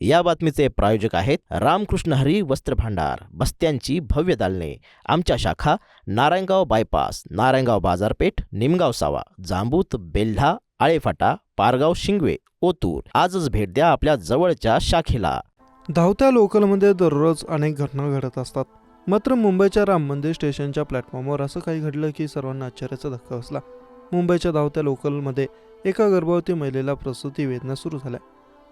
या बातमीचे प्रायोजक आहेत रामकृष्ण हरी वस्त्र भांडार बस्त्यांची भव्य दालने. आमच्या शाखा नारायणगाव बायपास नारायणगाव बाजारपेठ निमगाव सावा जांबूत बेल्हा आळेफाटा पारगाव शिंगवे ओतूर. आजच भेट द्या आपल्या जवळच्या शाखेला. धावत्या लोकलमध्ये दररोज अनेक घटना घडत असतात. मात्र मुंबईच्या राम मंदिर स्टेशनच्या प्लॅटफॉर्मवर असं काही घडलं की सर्वांना आश्चर्याचा धक्का बसला. मुंबईच्या धावत्या लोकलमध्ये एका गर्भवती महिलेला प्रसूती वेदना सुरू झाल्या.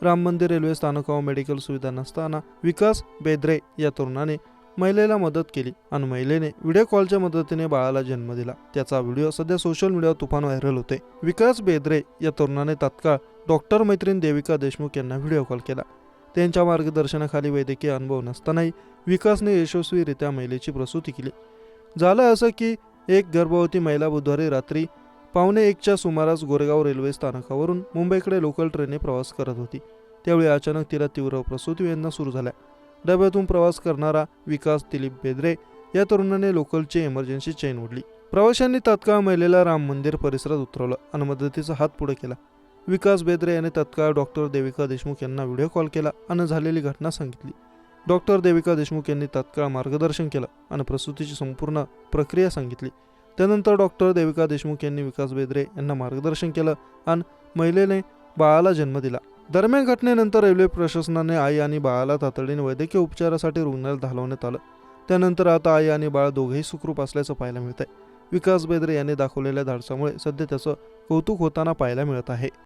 राम मंदिर रेल्वे स्थानकावर मेडिकल सुविधा नसताना विकास बेद्रे या तरुणाने महिलेला मदत केली आणि महिलेने व्हिडिओ कॉलच्या मदतीने बाळाला जन्म दिला. त्याचा व्हिडिओ सध्या सोशल मीडियावर तुफान व्हायरल होते. विकास बेद्रे या तरुणाने तात्काळ डॉक्टर मैत्रीण देविका देशमुख यांना व्हिडिओ कॉल केला. त्यांच्या मार्गदर्शनाखाली वैद्यकीय अनुभव नसतानाही विकासने यशस्वीरित्या महिलेची प्रसूती केली. झालं असं की एक गर्भवती महिला बुधवारी रात्री पावणे एकच्या सुमारास गोरेगाव रेल्वे स्थानकावरून मुंबईकडे लोकल ट्रेनने प्रवास करत होती. त्यावेळी अचानक तिला तीव्र प्रसूती वेदना सुरू झाल्या. डब्यातून प्रवास करणारा विकास दिलीप बेद्रे या तरुणाने लोकलची इमर्जन्सी चेन ओढली. प्रवाशांनी तात्काळ महिलेला राम मंदिर परिसरात उतरवलं. आणि मदतीचा हात पुढे केला. विकास बेद्रे याने तत्काळ डॉक्टर देविका देशमुख यांना व्हिडिओ कॉल केला आणि झालेली घटना सांगितली. डॉक्टर देविका देशमुख यांनी तत्काळ मार्गदर्शन केलं आणि प्रसूतीची संपूर्ण प्रक्रिया सांगितली. त्यानंतर डॉक्टर देविका देशमुख यांनी विकास बेद्रे यांना मार्गदर्शन केलं आणि महिलेने बाळाला जन्म दिला. दरम्यान घटनेनंतर रेल्वे प्रशासनाने आई आणि बाळाला तातडीने वैद्यकीय उपचारासाठी रुग्णालयात धालवण्यात आलं. त्यानंतर आता आई आणि बाळ दोघेही सुखरूप असल्याचं पाहायला मिळत आहे विकास बेद्रे यांनी दाखवलेल्या धाडसामुळे सध्या त्याचं कौतुक होताना पाहायला मिळत आहे.